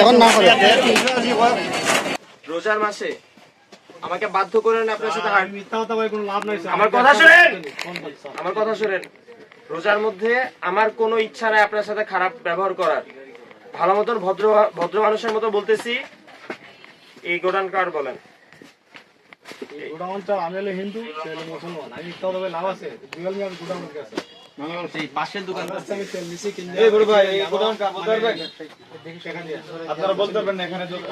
এখন না করে। রোজার মাসে আমাকে বাধ্য করেন আপনার সাথে হাঁট মিথ্যা কথা বলে কোনো লাভ নাই আমার কথা শুনেন। আমার কথা শুনেন। রোজার মধ্যে আমার কোনো ইচ্ছা নাই আপনার সাথে খারাপ ব্যবহার করার। ভালো মতন ভদ্র ভদ্র মানুষের মতো বলতেছি। এই গোডান কার বলেন? অঞ্চল আমি হলে হিন্দু সে হলে মুসলমান। আমি মিথ্যা কথা লাভ আছে দুয়াল মিয়ার গোটা মধ্যে আছে এই বড় ভাই এই গোডাউন কার? বলতে পারবেন আপনারা বলতে পারবেন না এখানে যদি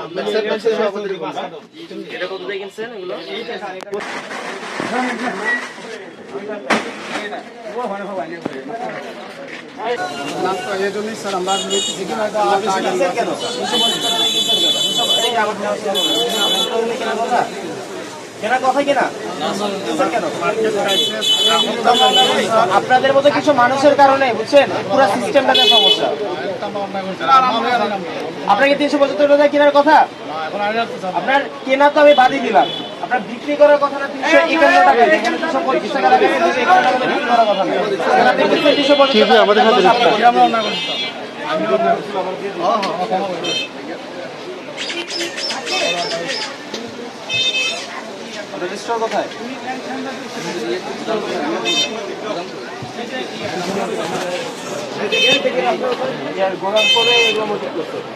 এটা কত দিয়ে কিনছেন এগুলো? কেনা কথা কেনা আপনাদের মতো কিছু মানুষের কারণে বুঝছেন পুরো সিস্টেমটাতে সমস্যা আপনাকে তিনশো পঁচাত্তর টাকা কেনার কথা আপনার কেনা তো আমি বাদই দিলাম আপনার বিক্রি করার কথা না তিনশো একান্ন টাকা যেখানে দুশো টাকা লাগে দুশো একান্ন টাকা বিক্রি করার কথা না তিনশো পঁচাত্তর টাকা। রেজিস্টার কোথায়? গোড়ার করে এগুলো মজুত করতে হবে।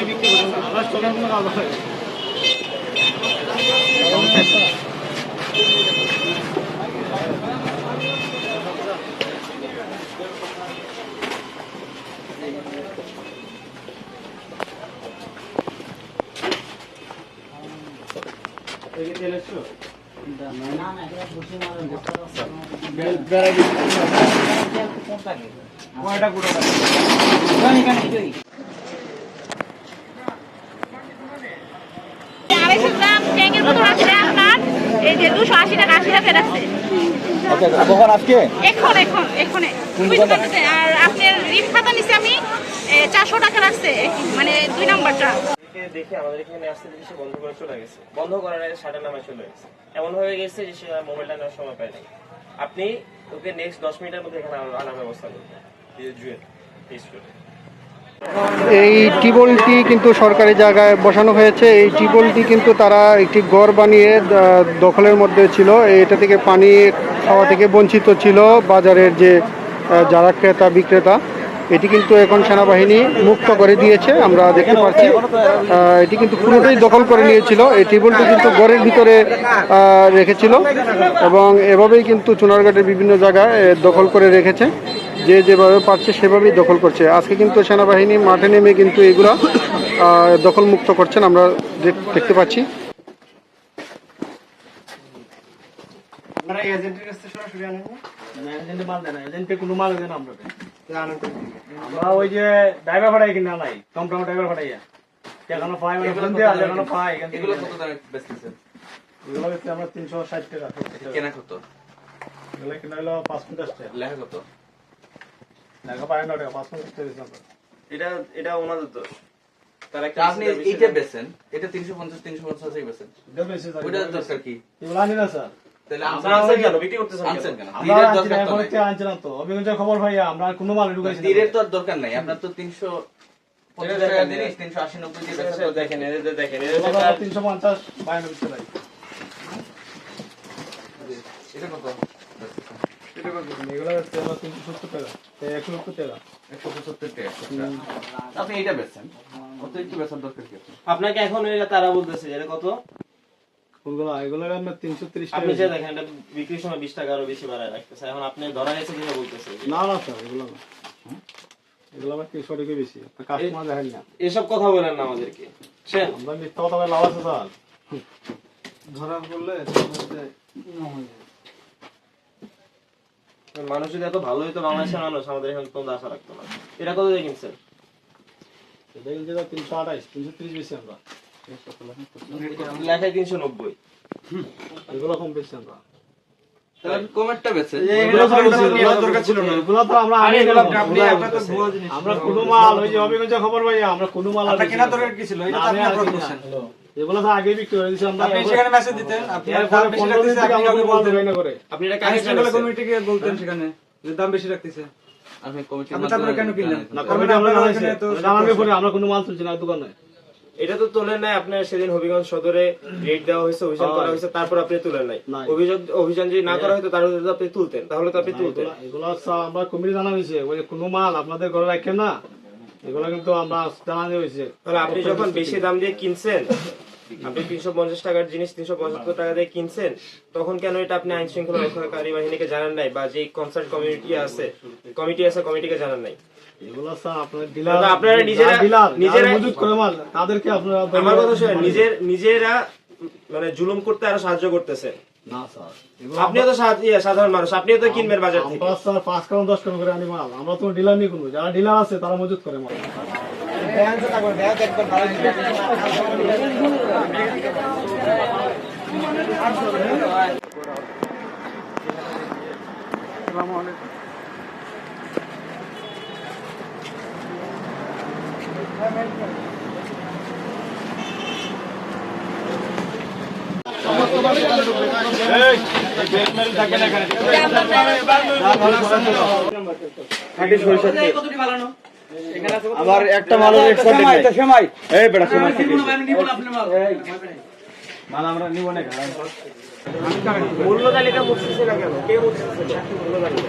বিক্রি করি আমার চলার কোনো কাজ হয় আড়াইশো গ্রাম ট্যাঙ্কের বোতল আছে আপনার এই যে দুশো আশি টাকা আশি টাকা রাখছে কখন আজকে এখন এখন এখানে আর আপনার রিপ খাতা নিচে আমি চারশো টাকা রাখছে। মানে দুই নাম্বারটা। দেখে আমাদের এখানে আসতে দেখে সে বন্ধ করে চলে গেছে। বন্ধ করার আগে সাড়ে নামায় চলে গেছে। এমন হয়ে গেছে যে সে মোবাইলটা নেওয়ার সময় পায় নাই। আপনি ওকে নেক্সট দশ মিনিটের মধ্যে এখানে আনার ব্যবস্থা করবেন জুয়েল, এই টিবলটি কিন্তু সরকারি জায়গায় বসানো হয়েছে। এই টিউবওয়েলটি কিন্তু তারা একটি গড় বানিয়ে দখলের মধ্যে ছিল। এটা থেকে পানি খাওয়া থেকে বঞ্চিত ছিল বাজারের যে যারা ক্রেতা বিক্রেতা। এটি কিন্তু এখন সেনাবাহিনী মুক্ত করে দিয়েছে আমরা দেখতে পাচ্ছি। এটি কিন্তু পুরোটাই দখল করে নিয়েছিল। এই টিউবওয়েলটি কিন্তু গড়ের ভিতরে রেখেছিল এবং এভাবেই কিন্তু চুনারঘাটের বিভিন্ন জায়গায় দখল করে রেখেছে। যে যেভাবে পারছে সেভাবেই দখল করছে। আজকে কিন্তু সেনাবাহিনী মাঠে নেমে কিন্তু এগুলো দখল মুক্ত করছেন আমরা দেখ- দেখতে পাচ্ছি। আপনারা এজেন্টের কাছে সরাসরি আনেন না? এজেন্টে মাল দেন না। এজেন্টে কোনো মাল দেন আমরা। আমরা ওই যে ড্রাইভার ভাড়াই কিনা নাই টমটম ড্রাইভার ভাড়াইয়া যেখানে পাই মানে ফোন দিয়ে যেখানে পাই এগুলো কত দামে বেচতেছেন এগুলো বেচতে আমরা তিনশো ষাট টাকা কেনা কত? এগুলো কিনা হলো পাঁচ পঞ্চাশ টাকা। লেখা কত? দেখা পাই না টাকা পাঁচ পঞ্চাশ টাকা এটা এটা ওনাদের দোষ। আপনি এইটা বেচেন এটা তিনশো পঞ্চাশ তিনশো বেশি স্যার ওইটার দরকার কি? না স্যার। দরকার খবর ভাইয়া আমরা কোনো মাল তীরের তো নাই আপনার তো তিনশো দেখেন, দেখেন তিনশো পঞ্চাশ এটা কত? আপনাকে এখন এটা তারা বলতেছে এটা কত? কোনগুলো এগুলো আমরা তিনশো তিরিশ টাকা আপনি যে দেখেন এটা বিক্রির সময় বিশ টাকা আরও বেশি বাড়ায় রাখতেছে। এখন আপনি ধরা গেছে কিনা বলতেছে। না না স্যার এগুলো না। এগুলো আমার তিনশো টাকা বেশি। কাস্টমার দেখেন না। এসব কথা বলেন না আমাদেরকে। সে আমরা মিথ্যা কথা বলে লাভ আছে স্যার ধরা পড়লে মানুষ যদি এত ভালো হইতো বাংলাদেশের মানুষ আমাদের এখানে তোমরা আশা রাখতো না। এটা কত দেখেন যে তিনশো আঠাইশ তিনশো তিরিশ বেশি আমরা। লেখায় তিনশো নব্বই। এগুলো কম বেশি আমরা। আমরা- না। আমরা আমরা কোনো মাল ওই যে অভিজ্ঞতা খবর ভাই আমরা কোনো মাল কেনা দরকার কি ছিল? এটা আপনি আপলোড করছেন। এগুলো তো আগে বিক্রি করে দিয়েছি আপনি সেখানে মেসেজ দিতেন আপনি পরে 15 দিন থেকে আমরা কোনো না করে। আপনি এটা কাকে জানাচ্ছেন? কমিটিকে বলতেন সেখানে যে দাম বেশি রাখতেছে। আপনি কমিটির আপনি তারপরে কেন কিনলেন? না কমিটি আমরা আমরা কোনো মাল তুলছি না দোকানে। এটা তো তোলেন নাই আপনার সেদিন হবিগঞ্জ সদরে রেড দেওয়া হয়েছে অভিযান করা হয়েছে তারপর আপনি তুলেন নাই। নাই। অভিযান যদি না করা হতো তাহলে তো আপনি তুলতেন তাহলে তো আপনি তুলতেন। এগুলা- আমরা কমিটি জানা হয়েছে ওই যে কোনো মাল আপনাদের ঘরে রাখেন না এগুলো কিন্তু আমরা জানানো হয়েছে। তাহলে আপনি যখন বেশি দাম দিয়ে কিনছেন আপনি তিনশো পঞ্চাশ টাকার জিনিস তিনশো পঁচাত্তর টাকা দিয়ে কিনছেন তখন কেন এটা আপনি আইন শৃঙ্খলা রক্ষাকারী বাহিনীকে জানান নাই বা যে কনসার্ট কমিটি আছে কমিটি আছে কমিটিকে জানান নাই? এগুলো স্যার আপনার ডিলার আপনারা নিজেরা- নিজেরা- নিজেরা করে মাল তাদেরকে আপনারা আমার কথা শোনেন নিজের নিজেরা মানে জুলুম করতে আরও সাহায্য করতেছে। না স্যার। আপনিও তো ইয়ে, সাধারণ মানুষ আপনিও তো কিনবেন বাজার থেকে। স্যার পাঁচ কারণ দশ কারণ করে আনি মাল। আমরা তো ডিলার নিয়ে কোনো যারা ডিলার আছে তারা মজুত করে মাল। আবার একটা মালের এক্সট্রা সেমাই এই বেটা সেমাই মাল। আমরা নিব না মূল্য তালিকা মুছতেছে না কেন? কে মুছতেছে মূল্য তালিকা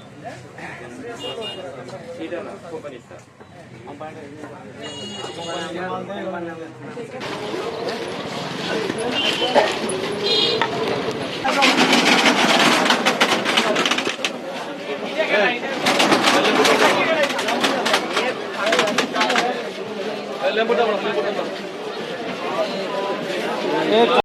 লেম্বুটা বড় লেম্বুটা বড়